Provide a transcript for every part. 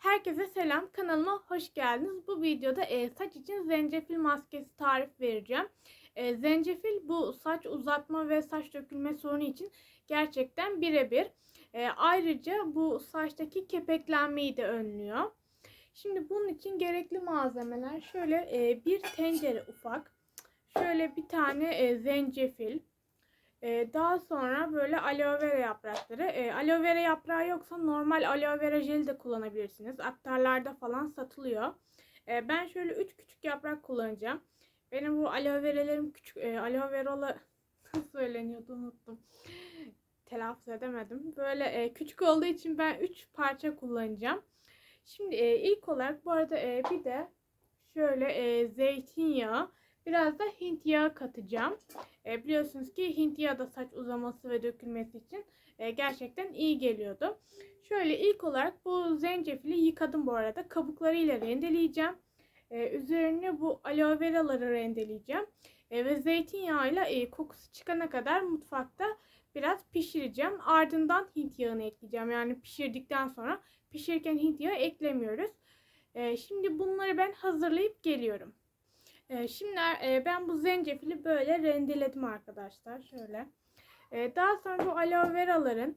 Herkese selam. Kanalıma hoş geldiniz. Bu videoda e, saç için zencefil maskesi tarif vereceğim. E, zencefil bu saç uzatma ve saç dökülme sorunu için gerçekten birebir. E, ayrıca bu saçtaki kepeklenmeyi de önlüyor. Şimdi bunun için gerekli malzemeler şöyle e, bir tencere ufak. Şöyle bir tane e, zencefil. Ee, daha sonra böyle aloe vera yaprakları. Ee, aloe vera yaprağı yoksa normal aloe vera jeli de kullanabilirsiniz. Aktarlarda falan satılıyor. Ee, ben şöyle 3 küçük yaprak kullanacağım. Benim bu aloe verelerim küçük. E, aloe veralı söyleniyordu unuttum. Telaffuz edemedim. Böyle e, küçük olduğu için ben 3 parça kullanacağım. Şimdi e, ilk olarak bu arada e, bir de şöyle e, zeytinyağı Biraz da Hint yağı katacağım. E, biliyorsunuz ki Hint yağı da saç uzaması ve dökülmesi için e, gerçekten iyi geliyordu. Şöyle ilk olarak bu zencefili yıkadım bu arada. Kabuklarıyla rendeleyeceğim. E, üzerine bu aloe veraları rendeleyeceğim. E, ve zeytinyağıyla e, kokusu çıkana kadar mutfakta biraz pişireceğim. Ardından Hint yağını ekleyeceğim. Yani pişirdikten sonra pişirirken Hint yağı eklemiyoruz. E, şimdi bunları ben hazırlayıp geliyorum. Ee, şimdi e, ben bu zencefili böyle rendeledim arkadaşlar. Şöyle. Ee, daha sonra bu aloe veraların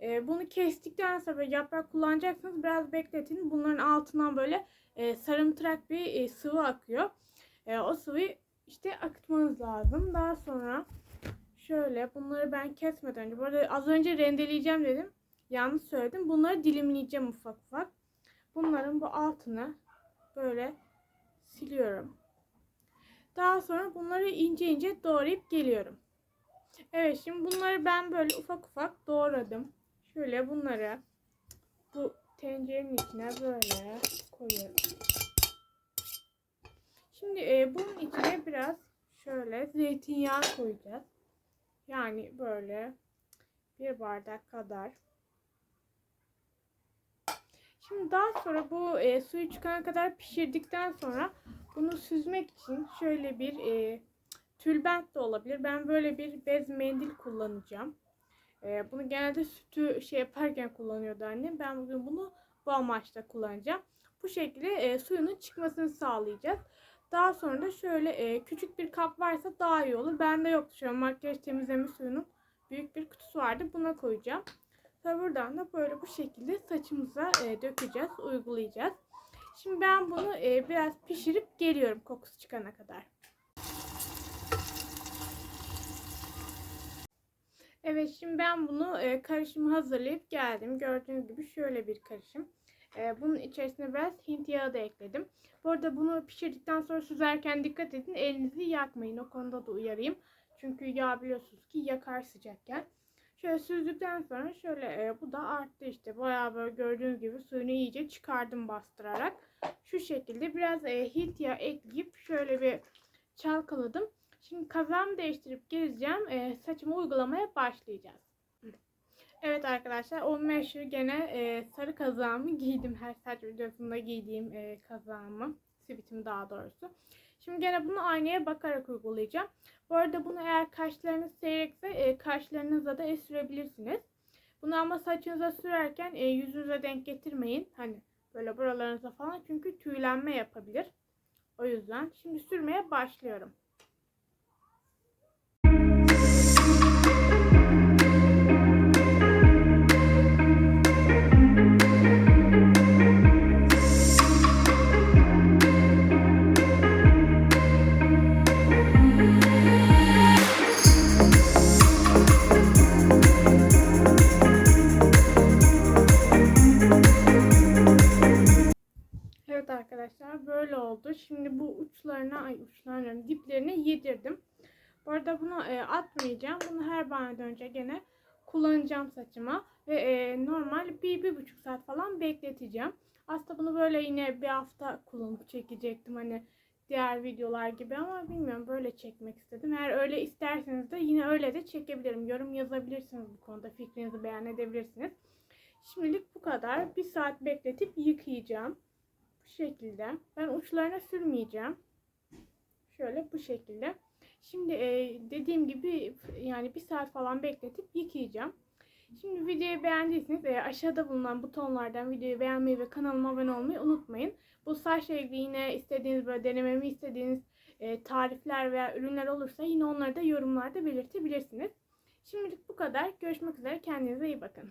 e, bunu kestikten sonra yaprak kullanacaksınız. Biraz bekletin. Bunların altından böyle e, sarımtırak bir sıvı akıyor. O sıvıyı işte akıtmanız lazım. Daha sonra şöyle bunları ben kesmeden önce. Bu arada az önce rendeleyeceğim dedim. Yanlış söyledim. Bunları dilimleyeceğim ufak ufak. Bunların bu altını böyle siliyorum. Daha sonra bunları ince ince doğrayıp geliyorum. Evet şimdi bunları ben böyle ufak ufak doğradım. Şöyle bunları bu tencerenin içine böyle koyuyorum. Şimdi e, bunun içine biraz şöyle zeytinyağı koyacağız. Yani böyle bir bardak kadar. Şimdi daha sonra bu e, suyu çıkana kadar pişirdikten sonra bunu süzmek için şöyle bir e, tülbent de olabilir. Ben böyle bir bez mendil kullanacağım. E, bunu genelde sütü şey yaparken kullanıyordu annem. Ben bugün bunu bu amaçla kullanacağım. Bu şekilde e, suyunun çıkmasını sağlayacağız. Daha sonra da şöyle e, küçük bir kap varsa daha iyi olur. Bende yoktu şu an makyaj temizleme suyunun büyük bir kutusu vardı. Buna koyacağım. Ve buradan da böyle bu şekilde saçımıza e, dökeceğiz, uygulayacağız. Şimdi ben bunu e, biraz pişirip geliyorum kokusu çıkana kadar. Evet şimdi ben bunu e, karışımı hazırlayıp geldim. Gördüğünüz gibi şöyle bir karışım. E, bunun içerisine biraz Hint yağı da ekledim. Bu arada bunu pişirdikten sonra süzerken dikkat edin. Elinizi yakmayın. O konuda da uyarayım. Çünkü yağ biliyorsunuz ki yakar sıcakken. Şöyle süzdükten sonra şöyle e, bu da arttı işte. Bayağı böyle gördüğünüz gibi suyunu iyice çıkardım bastırarak. Şu şekilde biraz e, Hint yağı ekleyip şöyle bir çalkaladım. Şimdi kazağımı değiştirip geleceğim. E, saçımı uygulamaya başlayacağız. Evet arkadaşlar o meşhur gene e, sarı kazağımı giydim. Her saç videosunda giydiğim e, kazağımı. Sivitimi daha doğrusu. Şimdi gene bunu aynaya bakarak uygulayacağım. Bu arada bunu eğer kaşlarınız seyrekse e, kaşlarınıza da sürebilirsiniz. Bunu ama saçınıza sürerken e, yüzünüze denk getirmeyin. Hani böyle buralarınıza falan çünkü tüylenme yapabilir. O yüzden şimdi sürmeye başlıyorum. Arkadaşlar böyle oldu. Şimdi bu uçlarına, ay uçlarına, diplerine yedirdim. Bu arada bunu e, atmayacağım. Bunu her banyodan önce gene kullanacağım saçıma. Ve e, normal bir, bir buçuk saat falan bekleteceğim. Aslında bunu böyle yine bir hafta kullanıp çekecektim. Hani diğer videolar gibi ama bilmiyorum böyle çekmek istedim. Eğer öyle isterseniz de yine öyle de çekebilirim. Yorum yazabilirsiniz bu konuda. Fikrinizi beyan edebilirsiniz. Şimdilik bu kadar. Bir saat bekletip yıkayacağım. Bu şekilde. Ben uçlarına sürmeyeceğim. Şöyle bu şekilde. Şimdi e, dediğim gibi yani bir saat falan bekletip yıkayacağım. Şimdi videoyu beğendiyseniz e, aşağıda bulunan butonlardan videoyu beğenmeyi ve kanalıma abone olmayı unutmayın. Bu saçla ilgili yine istediğiniz böyle denememi istediğiniz e, tarifler veya ürünler olursa yine onları da yorumlarda belirtebilirsiniz. Şimdilik bu kadar. Görüşmek üzere. Kendinize iyi bakın.